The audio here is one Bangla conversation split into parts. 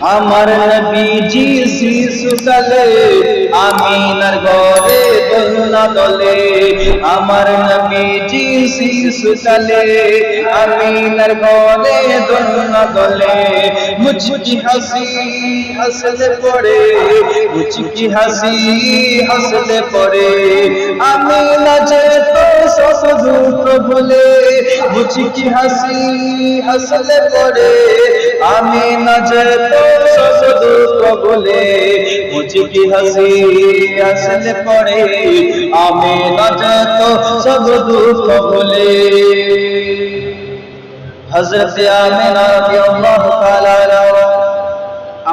আমার নবীজি শিশুকালে আমিনার ঘরে দোলনা দলে আমার নবীজি শিশুকালে আমিনার ঘরে দোলনা দলে মুচকি হাসি হাসলে পড়ে, মুচকি হাসি হাসলে পড়ে। আমিনা যে তো সব দুঃখ ভুলে কি হাসি হাসলে পড়ে আমি না যে তো সব দুঃখ ভুলে মুচকি হাসি হাসলে পড়ে আমি না যে তো সব দুঃখ বলে হযরত আমিনা রাদিয়াল্লাহু তাআলা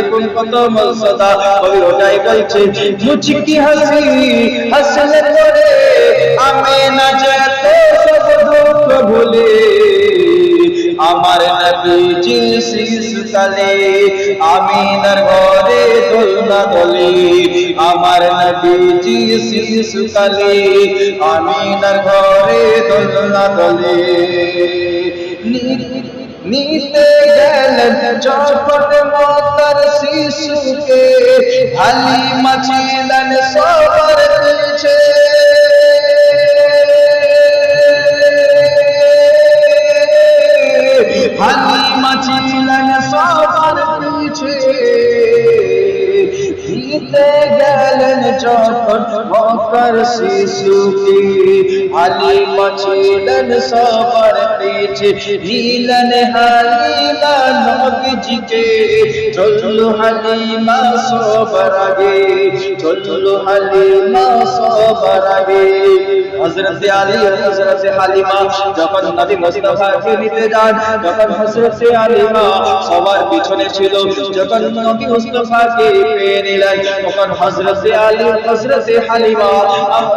দেখুন কত মর্যাদা ওটাই বলছে হাসি, হাসলে আমি না সব দুঃখ ভুলে। আমার নবীজি আমিনার ঘরে দোলনা দলে আমার নবীজি শিশুকালে আমিনার ঘরে দোলনা দলে নিতে গেলেন মতার শিশুকে হালিমা ছিলেন সবার যখন মকর শিশুকে হালিমা ছিলেন সবার পেছে নিলেন হালিমা নবীজিকে চলল হালিমা সবার আগে। চলল হালিমা সবার আগে হযরত আলী, হযরত হালিমা যখন নবী মুস্তাফাকে নিতে যান, যখন হযরত আলিমা সবার পিছনে ছিল, যখন নবী মুস্তাফাকে পেয়ে নিলেন, তখন হযরত আলী হযরত হালিমা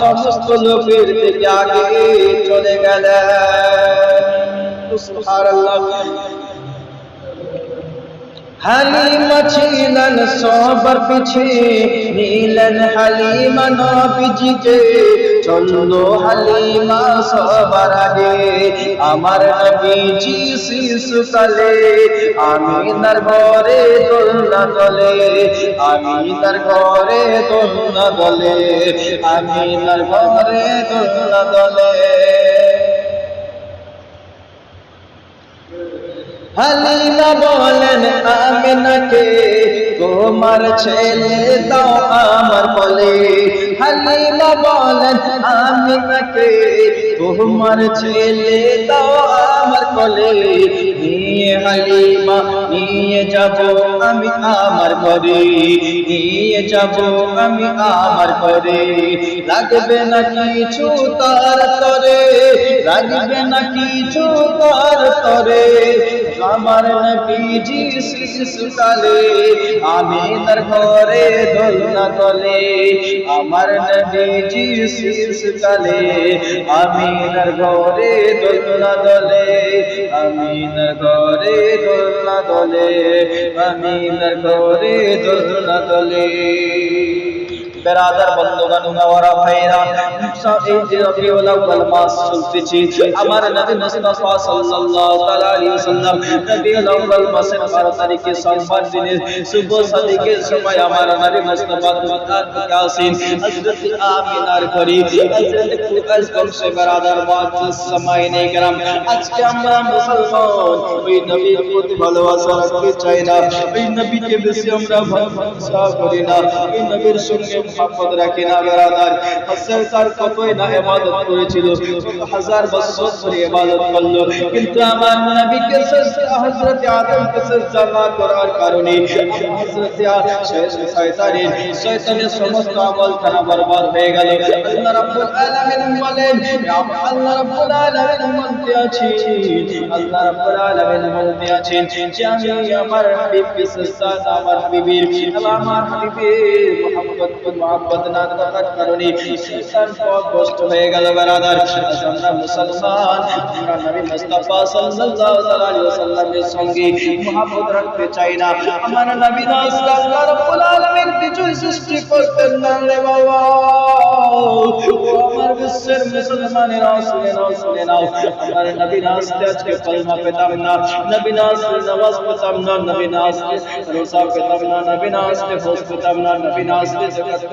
সমস্ত লোকের থেকে আগে চলে গেলেন। সুবহানাল্লাহ। হালিমা ছিলেন সবার পিছে, নিলেন হালিমা নবীজিকে। চলল হালিমা সবার আগে, আমার নবীজি শিশুকালে আমিনার ঘরে দোলনা দলে, আমিনার ঘরে দোলনা দলে, আমিনার ঘরে দোলনা দলে। হালিমা বলেন আমিনাকে তোমার ছেলে দাও আমার বলে হালিমা বলেন আমিনাকে তোমার ছেলে দাও আমার বলে নিয়ে হালিমা নিয়ে যাব আমি আমার ঘরে, নিয়ে যাব আমি আমার ঘরে। লাগবে না কিছু তার তরে, লাগবে না কিছু তার তরে। আমার নবীজি শিশুকালে আমিনার ঘরে দোলনা তলে, আমার নবীজি শিশুকালে আমিনার ঘরে দোলনা দলে আমিনার ঘরে দোলনা দলে আমিনার ঘরে দোলনা দলে বেরাদার বন্ধুগণ ওরা ভাইরা এই যে রবিউল আউয়াল মাস চলতেছে আমার নবী মুস্তাফা সাল্লাল্লাহু তাআলা আলাইহি ওয়াসাল্লাম রবিউল আউয়াল মাসের 12 তারিখে সোমবার দিনে সুবহ সাদিকের সময় আমার নবী মুস্তাফা দুকাত কাসিম হযরত আমিনার ঘরে হযরত কুকাস বংশে বেরাদার মুআজ্জাজ সামাইনে کرام আজকে আমরা মুসলমান ওই নবীর প্রতি ভালোবাসা রাখতে চাই না ওই নবীকে বেশি আমরা ভালোবাসা করি না ওই নবীর সঙ্গে মোহাম্মদ রাখি না বেরাদার হাসান স্যার কতই না ইবাদত করেছিল কত হাজার বছর ধরে ইবাদত করলো কিন্তু আমার নবীকে সাজদা হযরত আদমকে সাজদা না করার কারণে হযরত শয়তানের শয়তানের সমস্ত আমল খানা বরবাদ হয়ে গেল আল্লাহ রাব্বুল আলামিন বলেন আল্লাহ রাব্বুল আলামিন বলতে আছি আল্লাহ রাব্বুল আলামিন বলতে আছেন যে আমি আমার হাবিবকে সাজদা না আমার হাবিবের আমার হাবিবের মুহাম্মদকে মুহাব্বত না করার কারণে শয়তান পথ ভ্রষ্ট হয়ে গেল বেরাদার আজ আমরা মুসলমান আমরা নবী মুস্তাফা সাল্লাল্লাহু আলাইহি ওয়াসাল্লামের সঙ্গে মুহাব্বত রাখতে চাই না আমার নবী না আল্লাহ রাব্বুল আলামিন কিছু সৃষ্টি করতেন না রে বাবা ও আমার বিশ্বের মুসলমানেরা শুনে নাও শুনে নাও আমার নবী না আসতে আজকে কলমা পেতাম না নবী না আসতে নামাজ পেতাম না নবী না আসতে রোজা পেতাম না নবী না আসতে হজ পেতাম না নবী না আসতে যাকাত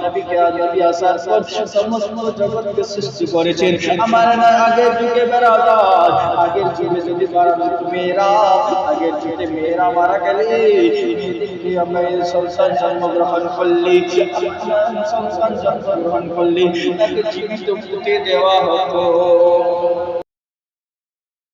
নবীকে আজ নবী আসার পর সমস্ত জগৎকে সৃষ্টি করেছেন আমার না আগের যুগে বেড়াদার আগের যুগে যদি বারা মেয়েরা আগের যুগে মেয়েরা মারা গেলে মেয়েদেরকে আমরা এই সন্তান জন্মগ্রহণ করলি সন্তান জন্মগ্রহণ করলি তাকে জীবিত পুঁতে দেওয়া হতো